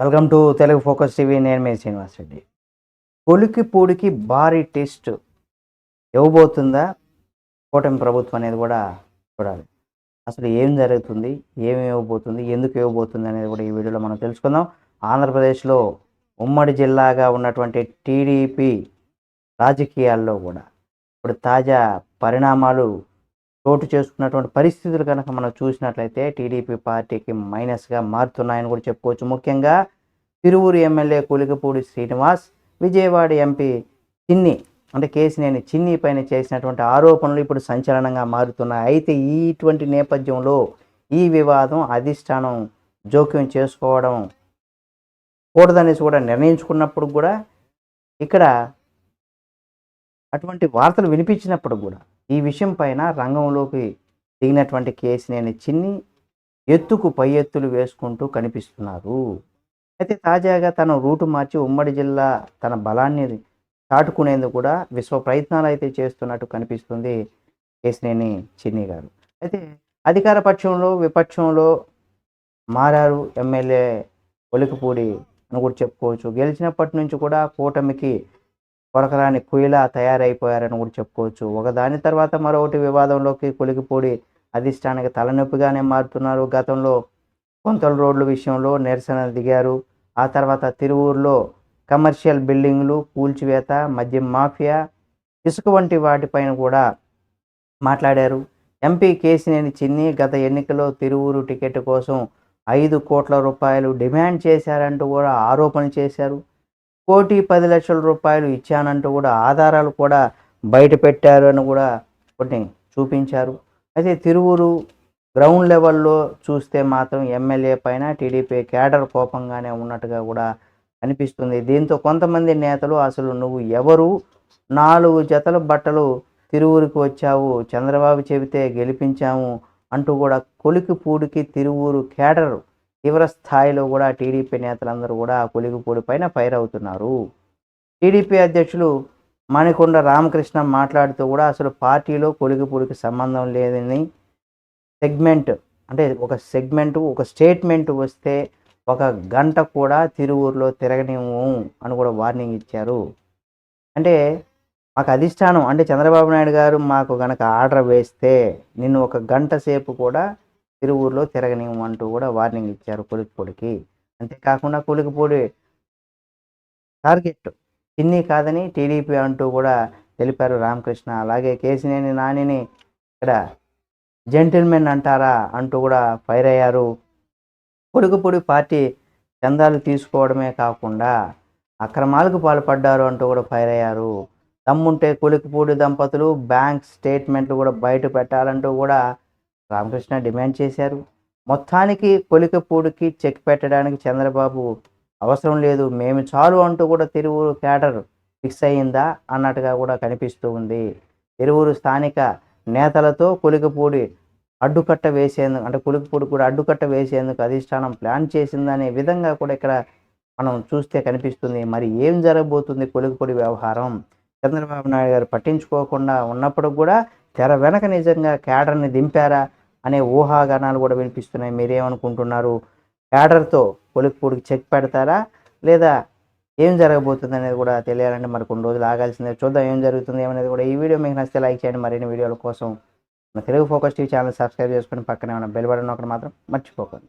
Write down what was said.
Welcome to Telugu focus TV. నేను మీ శ్రీనివాస్ రెడ్డి. పొలికి పూడికి భారీ టెస్ట్ ఇవ్వబోతుందా? కూటమి ప్రభుత్వం అనేది కూడా చూడాలి. అసలు ఏం జరుగుతుంది? ఏమి ఇవ్వబోతుంది? ఎందుకు ఇవ్వబోతుంది అనేది కూడా ఈ వీడియోలో మనం తెలుసుకుందాం. ఆంధ్రప్రదేశ్లో ఉమ్మడి జిల్లాగా ఉన్నటువంటి టీడీపీ రాజకీయాల్లో కూడా ఇప్పుడు తాజా పరిణామాలు చోటు చేసుకున్నటువంటి పరిస్థితులు కనుక మనం చూసినట్లయితే టీడీపీ పార్టీకి మైనస్గా మారుతున్నాయని కూడా చెప్పుకోవచ్చు. ముఖ్యంగా తిరువురు ఎమ్మెల్యే కులికపూడి శ్రీనివాస్ విజయవాడ ఎంపీ చిన్ని అంటే కేసినేని చిన్ని పైన చేసినటువంటి ఆరోపణలు ఇప్పుడు సంచలనంగా మారుతున్నాయి. అయితే ఈ ఇటువంటి నేపథ్యంలో ఈ వివాదం అధిష్టానం జోక్యం చేసుకోవడం కూడదనేసి కూడా నిర్ణయించుకున్నప్పుడు కూడా ఇక్కడ అటువంటి వార్తలు వినిపించినప్పుడు కూడా ఈ విషయం పైన రంగంలోకి దిగినటువంటి కేసినేని చిన్ని ఎత్తుకు పై ఎత్తులు వేసుకుంటూ కనిపిస్తున్నారు. అయితే తాజాగా తన రూటు మార్చి ఉమ్మడి జిల్లా తన బలాన్ని చాటుకునేందుకు కూడా విశ్వ ప్రయత్నాలు అయితే చేస్తున్నట్టు కనిపిస్తుంది కేసినేని చిన్ని గారు. అయితే అధికార పక్షంలో విపక్షంలో మారారు ఎమ్మెల్యే ఒలికిపూడి అని కూడా చెప్పుకోవచ్చు. గెలిచినప్పటి నుంచి కూడా కూటమికి కొరకరాని కుయిలా తయారైపోయారని కూడా చెప్పుకోవచ్చు. ఒకదాని తర్వాత మరొకటి వివాదంలోకి కొలికిపూడి అధిష్టానికి తలనొప్పిగానే మారుతున్నారు. గతంలో కొంతల రోడ్ల విషయంలో నిరసన దిగారు. ఆ తర్వాత తిరువూరులో కమర్షియల్ బిల్డింగ్లు కూల్చివేత మద్యం మాఫియా ఇసుక వంటి వాటిపైన కూడా మాట్లాడారు. ఎంపీ కేసినేని చిన్ని గత ఎన్నికల్లో తిరువూరు టికెట్ కోసం ఐదు కోట్ల రూపాయలు డిమాండ్ చేశారంటూ కూడా ఆరోపణలు చేశారు. కోటి పది లక్షల రూపాయలు ఇచ్చానంటూ కూడా ఆధారాలు కూడా బయట పెట్టారు అని కూడా కొన్ని చూపించారు. అయితే తిరువురు గ్రౌండ్ లెవెల్లో చూస్తే మాత్రం ఎమ్మెల్యే పైన టీడీపీ క్యాడర్ కోపంగానే ఉన్నట్టుగా కూడా అనిపిస్తుంది. దీంతో కొంతమంది నేతలు అసలు నువ్వు ఎవరు? నాలుగు జతల బట్టలు తిరువురికి వచ్చావు చంద్రబాబు చెబితే గెలిపించాము అంటూ కూడా కొలికి పూడికి తిరువూరు కేడర్ తీవ్ర స్థాయిలో కూడా టీడీపీ నేతలందరూ కూడా ఆ కొలిగిపూడి పైన ఫైర్ అవుతున్నారు. టీడీపీ అధ్యక్షులు మణికొండ రామకృష్ణ మాట్లాడుతూ కూడా అసలు పార్టీలో కొలిగిపూడికి సంబంధం లేదని సెగ్మెంట్ అంటే ఒక సెగ్మెంట్ ఒక స్టేట్మెంట్ వస్తే ఒక గంట కూడా తిరువూరులో తిరగనివ్వు అని కూడా వార్నింగ్ ఇచ్చారు. అంటే మాకు అధిష్టానం అంటే చంద్రబాబు నాయుడు గారు మాకు గనక ఆర్డర్ వేస్తే నిన్ను ఒక గంట సేపు కూడా తిరువూరులో తిరగనివ్వమంటూ కూడా వార్నింగ్ ఇచ్చారు కొలికిపూడికి. అంతేకాకుండా కొలికిపూడి టార్గెట్ చిన్ని కాదని టీడీపీ అంటూ కూడా తెలిపారు రామకృష్ణ. అలాగే కేసినేని నానిని ఇక్కడ జెంటిల్మెన్ అంటారా అంటూ కూడా ఫైర్ అయ్యారు. కొడుకుపూడి పార్టీ చందాలు తీసుకోవడమే కాకుండా అక్రమాలకు పాల్పడ్డారు అంటూ కూడా ఫైర్ అయ్యారు. దమ్ముంటే కొలికిపూడి దంపతులు బ్యాంక్ స్టేట్మెంట్లు కూడా బయట పెట్టాలంటూ కూడా రామకృష్ణ డిమాండ్ చేశారు. మొత్తానికి కొలికపూడికి చెక్ పెట్టడానికి చంద్రబాబు అవసరం లేదు. మేము చాలు అంటూ కూడా తిరువురు క్యాడర్ ఫిక్స్ అయ్యిందా అన్నట్టుగా కూడా కనిపిస్తూ ఉంది. తిరువురు స్థానిక నేతలతో కొలికపూడి అడ్డుకట్ట వేసేందుకు అంటే కొలికపూడి కూడా అడ్డుకట్ట వేసేందుకు అధిష్టానం ప్లాన్ చేసిందనే విధంగా కూడా ఇక్కడ మనం చూస్తే కనిపిస్తుంది. మరి ఏం జరగబోతుంది కొలికపూడి వ్యవహారం? చంద్రబాబు నాయుడు గారు పట్టించుకోకుండా ఉన్నప్పుడు కూడా తెర వెనక నిజంగా క్యాడర్ని దింపారా? అనే ఊహాగానాలు కూడా వినిపిస్తున్నాయి. మీరేమనుకుంటున్నారు? క్యాడర్తో పొలికిపూడికి చెక్ పెడతారా? లేదా ఏం జరగబోతుంది అనేది కూడా తెలియాలంటే మరి కొన్ని రోజులు ఆగాల్సిందే. చూద్దాం ఏం జరుగుతుంది ఏమనేది కూడా ఈ వీడియో మీకు నచ్చితే లైక్ చేయండి. మరిన్ని వీడియోల కోసం మన Telugu focus TV channel subscribe చేసుకుని పక్కనే ఉన్న బెల్ బటన్ ఒకటి మాత్రం మర్చిపోకండి.